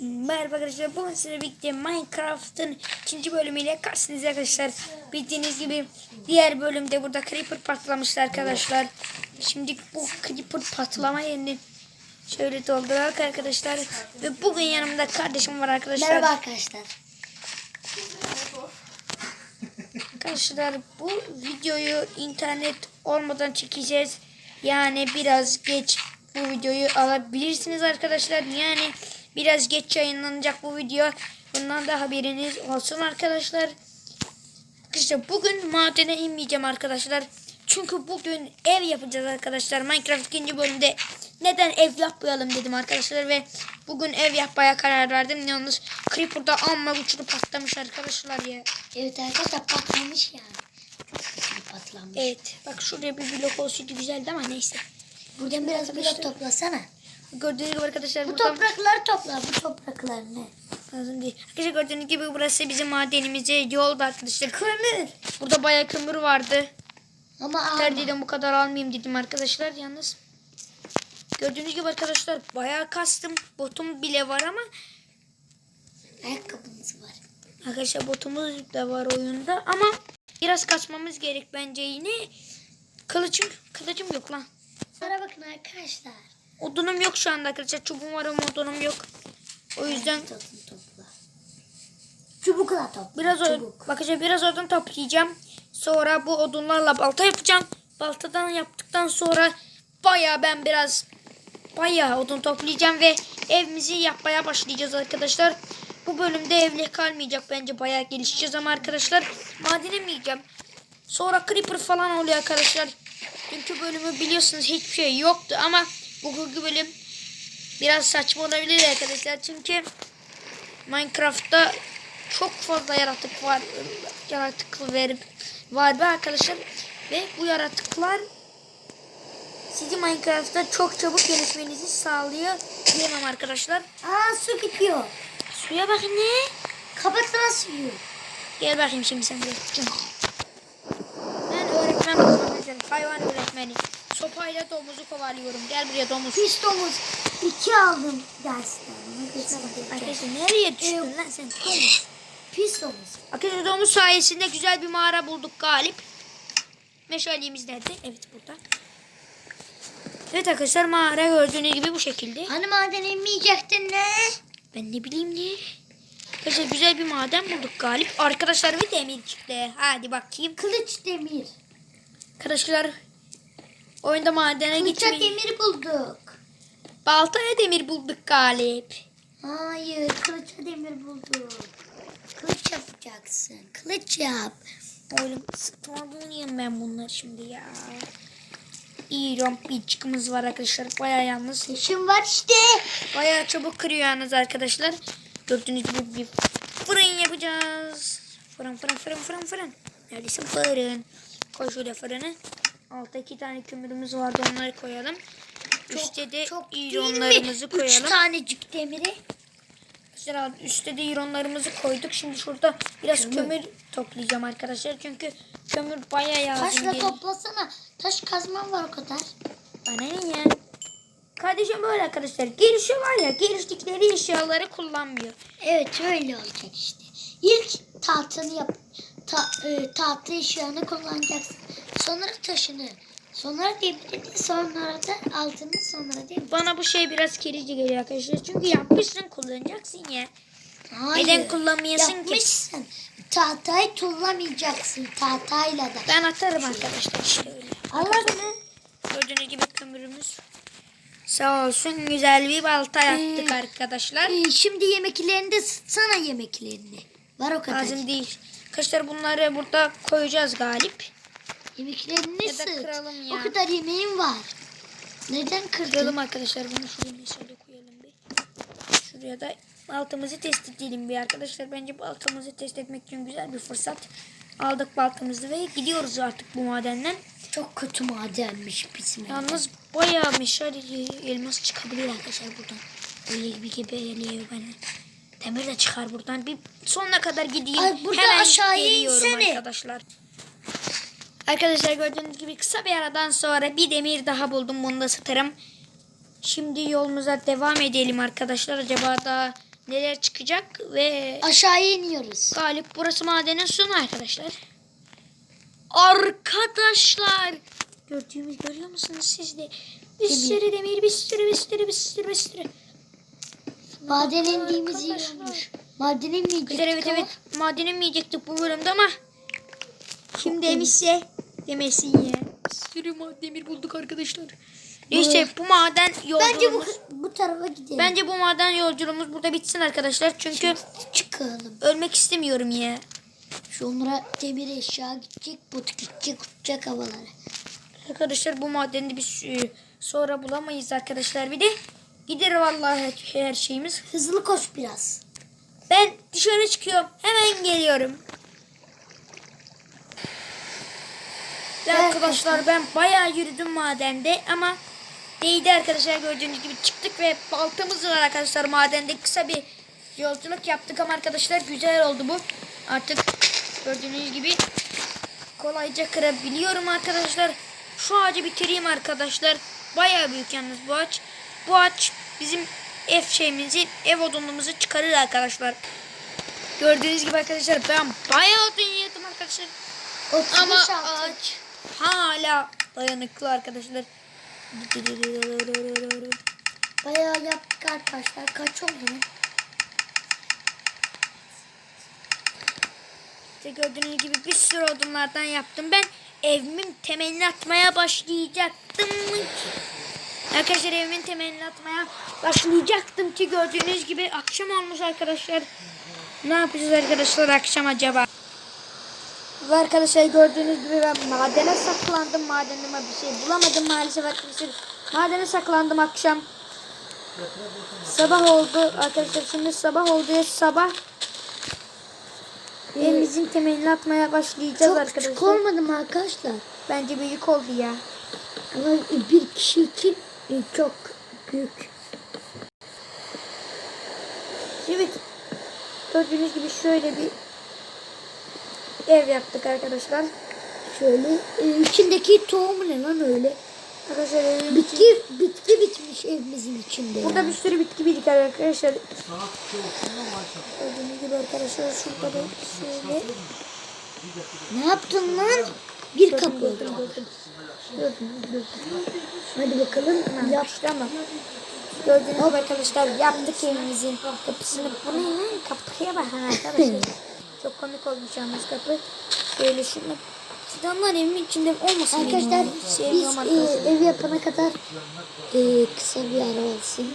Merhaba arkadaşlar. Bugün sizinle birlikte Minecraft'ın ikinci bölümüyle karşınızda arkadaşlar. Bildiğiniz gibi diğer bölümde burada Creeper patlamıştı arkadaşlar. Şimdi bu Creeper patlama yerini şöyle doldurarak arkadaşlar. Ve bugün yanımda kardeşim var arkadaşlar. Merhaba arkadaşlar. Arkadaşlar bu videoyu internet olmadan çekeceğiz. Yani biraz geç bu videoyu alabilirsiniz arkadaşlar. Yani biraz geç yayınlanacak bu video. Bundan da haberiniz olsun arkadaşlar. Arkadaşlar bugün madene inmeyeceğim arkadaşlar. Çünkü bugün ev yapacağız arkadaşlar. Minecraft ikinci bölümde neden ev yapmayalım dedim arkadaşlar ve bugün ev yapmaya karar verdim. Yalnız Creeper'da amma uçuru patlamış arkadaşlar ya. Evet arkadaşlar patlamış yani. Patlamış. Evet. Bak şuraya bir blok olsaydı güzeldi ama neyse. Buradan biraz blok toplasana. Gördüğünüz gibi arkadaşlar Bu buradan toprakları topla. Bu topraklar ne? lazım değil. Arkadaşlar gördüğünüz gibi burası bizim madenimize yolda arkadaşlar. Kömür. Burada bayağı kömür vardı. Ama dedim bu kadar almayayım dedim arkadaşlar yalnız. Gördüğünüz gibi arkadaşlar bayağı kastım. Botum bile var ama Ayakkabımız var. arkadaşlar botumuz da var oyunda ama biraz kaçmamız gerek bence yine. Kılıcım, kılıcım yok lan. Sana bakın arkadaşlar. Odunum yok şu anda arkadaşlar. Çubuğum var ama odunum yok. O yüzden. Çubukla topla. Biraz Çubuk. bakacağım biraz odun toplayacağım. Sonra bu odunlarla balta yapacağım. Baltadan yaptıktan sonra baya ben biraz baya odun toplayacağım ve evimizi yapmaya başlayacağız arkadaşlar. Bu bölümde evle kalmayacak bence baya gelişeceğiz ama arkadaşlar madene mi yiyeceğim? Sonra creeper falan oluyor arkadaşlar. Dünkü bölümü biliyorsunuz hiçbir şey yoktu ama bugünkü bölüm biraz saçma olabilir arkadaşlar. Çünkü Minecraft'ta çok fazla yaratık var. Yaratık verip var be arkadaşlar. Ve bu yaratıklar sizi Minecraft'ta çok çabuk gelişmenizi sağlıyor diyemem arkadaşlar. Aa su gidiyor. Suya bakın ne? Kapatsana suyu. Gel bakayım şimdi sen de. Ben öğretmen. Hayvan öğretmeni. Sopayla domuzu kovalıyorum. Gel buraya domuz. Pis domuz. İki aldım dersten. Arkadaşlar nereye düştün Ee, lan sen? Domuz. Pis domuz. Arkadaşlar domuz sayesinde güzel bir mağara bulduk galip. Meşalemiz nerede? Evet burada. Evet arkadaşlar mağara gördüğünüz gibi bu şekilde. Hani maden inmeyecektin ne? Ben ne bileyim ne? Arkadaşlar güzel bir maden bulduk galip. Arkadaşlar bir demir çıktı. Hadi bakayım. Kılıç demir. Arkadaşlar oyunda madene Kılıça gitmeyi. demir bulduk. Baltaya demir bulduk galip. Hayır, kılıça demir bulduk. Kılıç yapacaksın. Kılıç yap. Oğlum sıkmadım ben bunları şimdi ya. İğrenç bir çıkımız var arkadaşlar. Baya yalnız. Taşım var işte. Baya çabuk kırıyor yalnız arkadaşlar. Gördüğünüz gibi bir fırın yapacağız. Fırın fırın fırın fırın fırın. Neredesin fırın? Koy şöyle fırını. Altta iki tane kömürümüz vardı onları koyalım. Üstte de ironlarımızı koyalım. Üç tanecik demiri. Arkadaşlar üstte de ironlarımızı koyduk. Şimdi şurada biraz Kömür. kömür, toplayacağım arkadaşlar. Çünkü kömür bayağı lazım. Taşla geliyor. toplasana. Taş kazman var o kadar. Bana ne ya? Kardeşim böyle arkadaşlar. Gelişiyor var ya geliştikleri eşyaları kullanmıyor. Evet öyle olacak işte. İlk tahtanı yap. Ta, e, tahta eşyanı kullanacaksın. Sonra taşını. Sonra demirini. Sonra da altını. Sonra demir. Bana bu şey biraz kerici geliyor arkadaşlar. Çünkü yapmışsın kullanacaksın ya. Hayır. Neden kullanmayasın ki? Yapmışsın. Tahtayı tullamayacaksın. Tahtayla da. Ben atarım arkadaşlar işte öyle. Allah bunu. Gördüğünüz gibi kömürümüz. Sağ olsun güzel bir balta yaptık Ee, arkadaşlar. Ee, şimdi yemeklerini de ısıtsana yemeklerini. Var o kadar. Lazım değil. Arkadaşlar bunları burada koyacağız galip. Yemeklerini Ya da ısıt. kıralım ya. O kadar yemeğin var. Neden kırdın? Kıralım arkadaşlar bunu şuraya şöyle koyalım bir. Şuraya da baltamızı test edelim bir arkadaşlar. Bence baltamızı test etmek için güzel bir fırsat. Aldık baltamızı ve gidiyoruz artık bu madenden. Çok kötü madenmiş bismillah. Yalnız bayağı meşale elmas çıkabilir arkadaşlar buradan. Öyle bir gibi geliyor bana. Demir de çıkar buradan. Bir sonuna kadar gideyim. Ay, burada Hemen aşağıya insene. arkadaşlar. Arkadaşlar gördüğünüz gibi kısa bir aradan sonra bir demir daha buldum. Bunu da satarım. Şimdi yolumuza devam edelim arkadaşlar. Acaba daha neler çıkacak ve Aşağıya iniyoruz. galip burası madenin sonu arkadaşlar. Arkadaşlar gördüğümüz görüyor musunuz siz de? Bir sürü demir, bir sürü, bir sürü, bir sürü, bir sürü. Maden indiğimiz iyi olmuş. Maden inmeyecektik evet ama evet maden inmeyecektik bu bölümde ama kim demişse demesin ya. Sürü demir bulduk arkadaşlar. Neyse bu maden Bence bu, yolculuğumuz. bu tarafa gidelim. Bence bu maden yolculuğumuz burada bitsin arkadaşlar. Çünkü çıkalım. ölmek istemiyorum ya. Sonra demir eşya gidecek, bot gidecek, uçacak havalara. Arkadaşlar bu madeni biz e, sonra bulamayız arkadaşlar. Bir de gider vallahi her- her şeyimiz. Hızlı koş biraz. Ben dışarı çıkıyorum. Hemen geliyorum. Ve arkadaşlar ben bayağı yürüdüm madende ama değdi arkadaşlar gördüğünüz gibi çıktık ve baltamız var arkadaşlar madende kısa bir yolculuk yaptık ama arkadaşlar güzel oldu bu. Artık gördüğünüz gibi kolayca kırabiliyorum arkadaşlar. Şu ağacı bitireyim arkadaşlar. Bayağı büyük yalnız bu ağaç. Bu ağaç bizim ev şeyimizi, ev odunumuzu çıkarır arkadaşlar. Gördüğünüz gibi arkadaşlar ben bayağı odun yedim arkadaşlar. 35 Ama altı. ağaç hala dayanıklı arkadaşlar. Bayağı yaptık arkadaşlar. Kaç oldu? İşte gördüğünüz gibi bir sürü odunlardan yaptım. Ben evimin temelini atmaya başlayacaktım. Arkadaşlar evimin temelini atmaya başlayacaktım ki gördüğünüz gibi akşam olmuş arkadaşlar. Ne yapacağız arkadaşlar akşam acaba? Ve arkadaşlar gördüğünüz gibi ben madene saklandım. Madenime bir şey bulamadım maalesef arkadaşlar. Madene saklandım akşam. Sabah oldu arkadaşlar şimdi sabah oldu. Sabah Evimizin temelini atmaya başlayacağız Çok arkadaşlar. küçük olmadı mı arkadaşlar? Bence büyük oldu ya. Ama bir kişi için e, çok büyük. Evet. Gördüğünüz gibi şöyle bir ev yaptık arkadaşlar. Şöyle e, içindeki tohum ne lan öyle? Arkadaşlar evimiz Bitki bitki bitmiş evimizin içinde. Burada ya. bir sürü bitki birikir arkadaşlar. Gördüğünüz gibi arkadaşlar şurada da şöyle. Ne yaptın lan? Bir kapı. Gördüm. Hadi bakalım. Yap. Yaptı ama. Gördüğünüz gibi arkadaşlar yaptık evimizin kapısını. Bu ne lan? Kapıya bakın arkadaşlar. Çok komik olmuş yalnız kapı. Şöyle şunu. Fidanlar evimin içinde olmasın. Arkadaşlar benim. biz e, arkadaşlar. ev yapana kadar e, kısa bir ara olsun.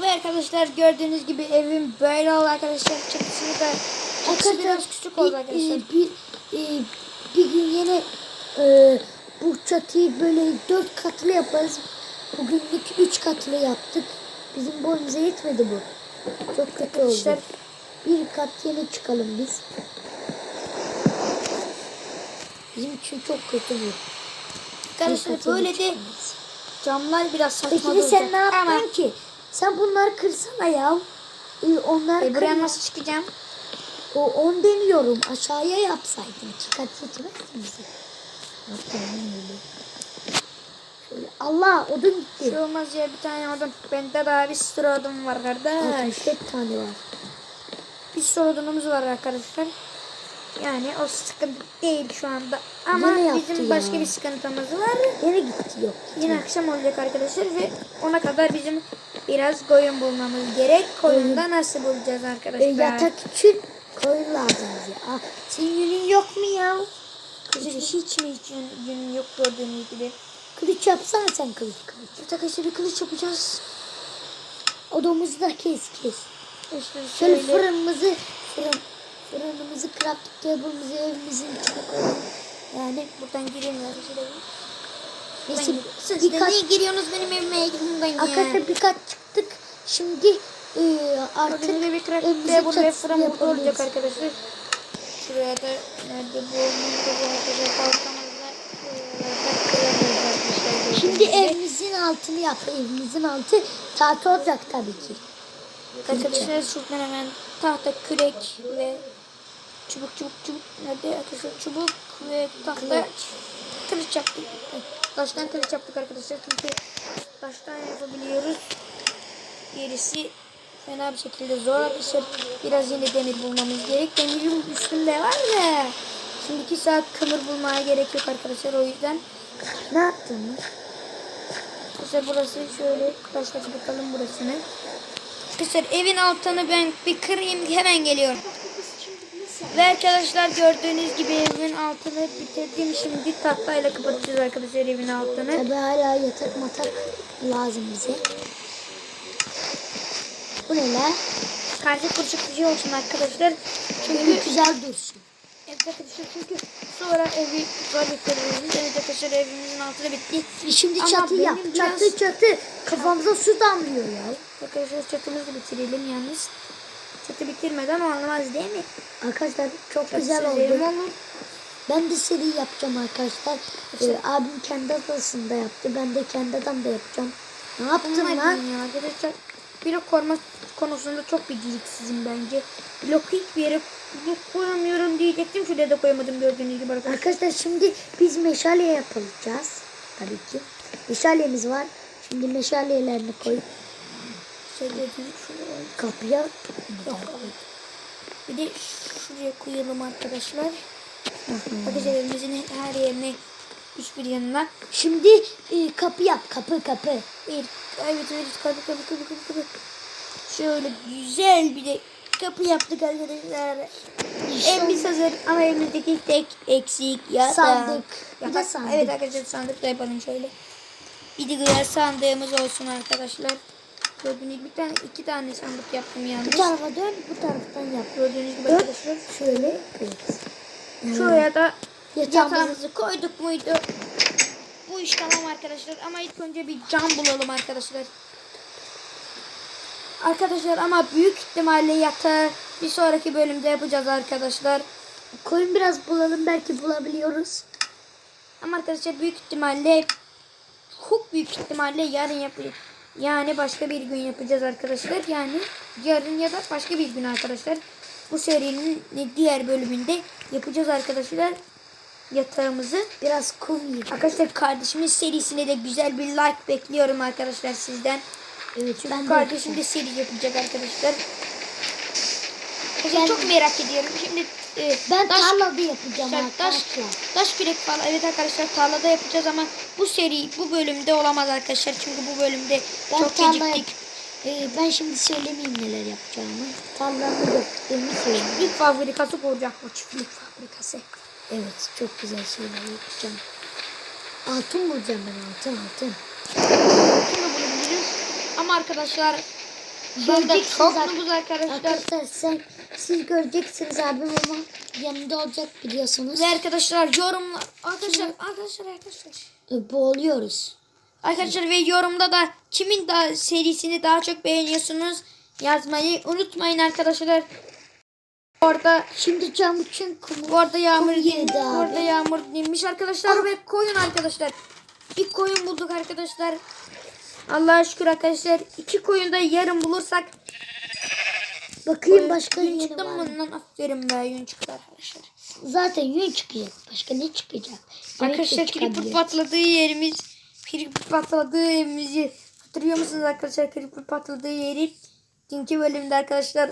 Ve arkadaşlar gördüğünüz gibi evim böyle oldu arkadaşlar. Çatısını da çatısı biraz küçük oldu bir, arkadaşlar. e, bir, e, bir gün yine e, bu çatıyı böyle dört katlı yaparız. Bugünlük üç katlı yaptık. Bizim boyumuza yetmedi bu. Çok kötü Arkadaşlar oldu. Bir kat yine çıkalım biz. Bizim için çok kötü bu. Arkadaşlar böyle de çıkamayız. camlar biraz saçma Peki sen ne yaptın Ama ki? Sen bunları kırsana ya. Ee, onlar e, buraya nasıl çıkacağım? O on demiyorum. Aşağıya yapsaydın. İki kat seçmezdin bizi. Yok tamam öyle. Şöyle. Allah odun gitti. şey olmaz ya bir tane odun. Bende daha bir sürü odun var kardeş. 64 tane var. Bir sürü odunumuz var arkadaşlar. Yani o sıkıntı değil şu anda. Ama bizim ya. başka bir sıkıntımız var. Yine gitti yok. Yine akşam olacak arkadaşlar ve ona kadar bizim biraz koyun bulmamız gerek. Koyunu da nasıl bulacağız arkadaşlar? yatak için koyun lazım bize. Aa, senin yünün yok mu ya? Arkadaşlar hiç mi hiç yün, yok gördüğünüz gibi. Kılıç yapsana sen kılıç kılıç. Arkadaşlar bir kılıç yapacağız. Odamızı da kes kes. İşte Şöyle şöyle. fırınımızı fırın fırınımızı crafting table'ımızı evimizin içine koyalım. Yani Buradan arkadaşlar. neyse Siz de birkaç niye giriyorsunuz benim evime yakından ya? arkadaşlar birkaç çıktık. Şimdi e, artık gibi evimizin krakte burada çatısını fırın burada olacak arkadaşlar. Şuraya da nerede bu nerede bu arkadaşlar kıramıyoruz arkadaşlar. Şimdi evimizin altını yap. Evimizin altı tahta olacak tabii ki. Arkadaşlar şuradan hemen tahta kürek ve çubuk çubuk çubuk nerede arkadaşlar çubuk ve tahta Kılıç. yaptık. Taştan kılıç yaptık arkadaşlar çünkü taştan yapabiliyoruz. Gerisi fena bir şekilde zor arkadaşlar. Biraz yine demir bulmamız gerek. Demirin üstünde var da. Şimdi 2 saat kömür bulmaya gerek yok arkadaşlar. O yüzden Ne yaptın? Arkadaşlar burası şöyle başlatıp bakalım burasını. Arkadaşlar evin altını ben bir kırayım hemen geliyorum. Ve arkadaşlar gördüğünüz gibi evin altını bitirdim. Şimdi tahtayla kapatacağız arkadaşlar evin altını. Tabi hala yatak matak lazım bize. Bu ne la? Karşı kurşuk bir şey olsun arkadaşlar. Çünkü Çünkü güzel dursun. Evet arkadaşlar çünkü sonra evi zor bitiririz. Evet arkadaşlar evimizin altını bitti. E Şimdi Ama çatı yap. biraz- Çatı çatı. Kafamıza su damlıyor ya. Arkadaşlar çatımızı bitirelim yalnız. Çatı bitirmeden olmaz değil mi? Arkadaşlar çok Çatısız güzel oldu. olur. Ben de seri yapacağım arkadaşlar. Ee, abim kendi adasında yaptı. Ben de kendi adamda yapacağım. Ne yaptın lan? ya arkadaşlar. Blok koruma konusunda çok beceriksizim bence. Blok hiçbir yere blok koyamıyorum diyecektim. Şuraya da koyamadım gördüğünüz gibi arkadaşlar. Arkadaşlar şimdi biz meşale yapacağız. Tabii ki. Meşalemiz var. Şimdi meşalelerini koy. Şey dedim, şuraya. Kapıya. Yok. Bir de şuraya koyalım arkadaşlar. Arkadaşlar evimizin her yerine hiçbir yanına. Şimdi e, kapı yap. Kapı kapı. Bir, evet evet kapı kapı kapı kapı kapı. Şöyle güzel bir de kapı yaptık arkadaşlar. Evimiz hazır ama evimizdeki tek eksik yatak. Sandık. De Yatak. sandık. Evet arkadaşlar sandık da yapalım şöyle. Bir de güzel sandığımız olsun arkadaşlar. Gördüğünüz bir tane iki tane sandık yaptım yalnız. Bu tarafa dön. Bu taraftan yap. Gördüğünüz gibi arkadaşlar. Şöyle. Evet. Şuraya da Yatağımızı yatağımızı koyduk muydu? Bu iş tamam arkadaşlar ama ilk önce bir cam bulalım arkadaşlar. Arkadaşlar ama büyük ihtimalle yatağı bir sonraki bölümde yapacağız arkadaşlar. koyun biraz bulalım. Belki bulabiliyoruz. Ama arkadaşlar büyük ihtimalle çok büyük ihtimalle yarın yapacağız. Yani başka bir gün yapacağız arkadaşlar. Yani yarın ya da başka bir gün arkadaşlar. Bu serinin diğer bölümünde yapacağız arkadaşlar yatağımızı. Biraz kum yiyip. Arkadaşlar kardeşimin serisine de güzel bir like bekliyorum arkadaşlar sizden. Evet ben de Kardeşim de seri yapacak arkadaşlar. Arkadaşlar çok merak ediyorum. Şimdi e, Ben taş, tarlada yapacağım taş, taş, arkadaşlar. taş kürek falan. Evet arkadaşlar tarlada yapacağız ama bu seri bu bölümde olamaz arkadaşlar. Çünkü bu bölümde Ben çok geciktik. Ee, ben şimdi söylemeyeyim neler yapacağımı. Tarlamı yaptığımı söyleyeyim. Çiftlik fabrikası kuracak bu çiftlik fabrikası. Evet çok güzel şeyler yapacağım. Altın bulacağım ben altın altın. Şimdi bunu biliriz. Ama arkadaşlar ben de Göreceksiniz çok arkadaşlar. Arkadaşlar sen, siz göreceksiniz abim ama yanında olacak biliyorsunuz. Ve arkadaşlar yorumlar. Arkadaşlar arkadaşlar arkadaşlar. Ee, boğuluyoruz. Arkadaşlar ve yorumda da kimin daha serisini daha çok beğeniyorsunuz yazmayı unutmayın arkadaşlar. Orada Şimdi cam için kumu. orada yağmur yedi orada yağmur dinmiş arkadaşlar ve koyun arkadaşlar. Bir koyun bulduk arkadaşlar. Allah'a şükür arkadaşlar. iki koyun da yarın bulursak Bakayım başka yün çıktı mı? Lan aferin be yün çıktı arkadaşlar. Zaten yün çıkacak. Başka ne çıkacak? Arkadaşlar creeper patladığı yerimiz creeper patladığı evimizi hatırlıyor musunuz arkadaşlar creeper patladığı yeri dünkü bölümde arkadaşlar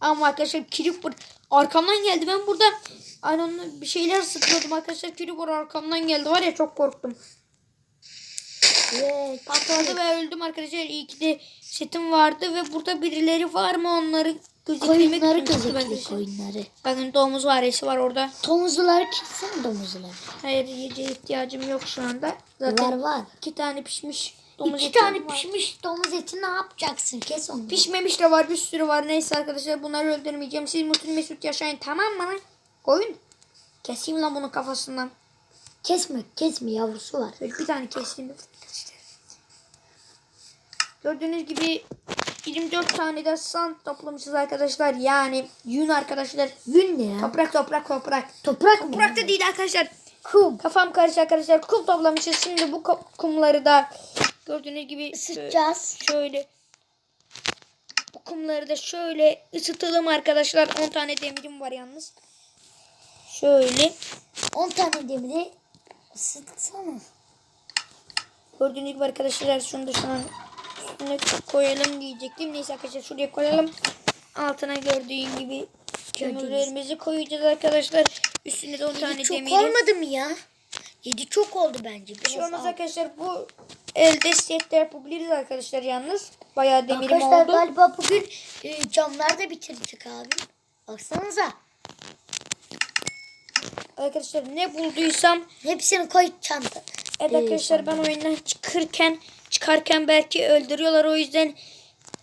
ama arkadaşlar creeper arkamdan geldi ben burada aynen bir şeyler sıkıyordum arkadaşlar creeper arkamdan geldi var ya çok korktum Evet. patladı ve öldüm arkadaşlar iyi ki de setim vardı ve burada birileri var mı onları gözetlemek Koyunları arkadaşlar. koyunları. bakın domuz varesi var orada Domuzları kessene domuzları. hayır yiyeceğe ihtiyacım yok şu anda zaten Var var. iki tane pişmiş domuz İki eti tane var. pişmiş domuz eti ne yapacaksın? Kes onu. Pişmemiş de var bir sürü var. Neyse arkadaşlar bunları öldürmeyeceğim. Siz mutlu mesut yaşayın tamam mı lan? Koyun. Keseyim lan bunun kafasından. Kesme kesme yavrusu var. Böyle bir tane keseyim. arkadaşlar. Gördüğünüz gibi 24 tane de sand toplamışız arkadaşlar. Yani yün arkadaşlar. Yün ne ya? Toprak toprak toprak. Toprak mı? Toprak da değil arkadaşlar. Kum. Kafam karıştı arkadaşlar. Kum toplamışız. Şimdi bu kumları da gördüğünüz gibi Sıçacağız. şöyle bu kumları da şöyle ısıtalım arkadaşlar. 10 tane demirim var yalnız. Şöyle 10 tane demiri ısıtsana. gördüğünüz gibi arkadaşlar şunu da şu an üstüne koyalım diyecektim. Neyse arkadaşlar şuraya koyalım. Altına gördüğün gibi kömürlerimizi koyacağız arkadaşlar. Üstüne de 10 tane çok demiri. olmadı mı ya? Yedi çok oldu bence. Şey Biraz olmaz az. arkadaşlar. Bu elde set de yapabiliriz arkadaşlar yalnız. Bayağı demirim Arkadaşlar oldu. galiba bugün e, camlar da bitirdik abi. Baksanıza. Arkadaşlar ne bulduysam Hepsini koy çanta. Evet arkadaşlar ben oyundan çıkarken çıkarken belki öldürüyorlar o yüzden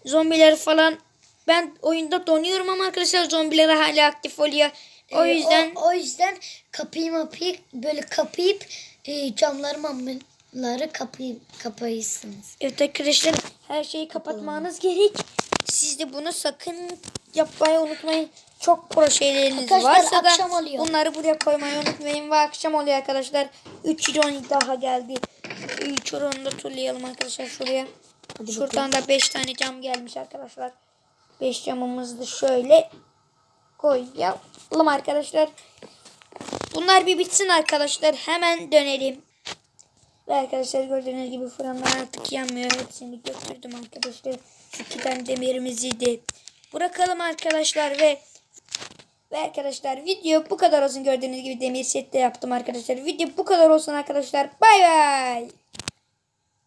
zombiler falan ben oyunda donuyorum ama arkadaşlar zombiler hala aktif oluyor. O Ee, yüzden o, o yüzden kapıyı mapıyı böyle kapayıp e, camları mamları kapayıp kapayısınız. evet arkadaşlar her şeyi kapatmanız gerek. Siz de bunu sakın yapmayı unutmayın. Çok pro şeyleriniz Arkadaşlar, varsa da oluyor. bunları buraya koymayı unutmayın ve akşam oluyor arkadaşlar. 3 ironi daha geldi. 3 ironi da turlayalım arkadaşlar şuraya. Şuradan da 5 tane cam gelmiş arkadaşlar. 5 camımızı da şöyle koyalım arkadaşlar. Bunlar bir bitsin arkadaşlar. Hemen dönelim. Ve arkadaşlar gördüğünüz gibi fırınlar artık yanmıyor. Hepsini götürdüm arkadaşlar. Şu iki tane demirimizi de bırakalım arkadaşlar ve ve arkadaşlar video bu kadar olsun gördüğünüz gibi demir set de yaptım arkadaşlar. Video bu kadar olsun arkadaşlar. Bay bay.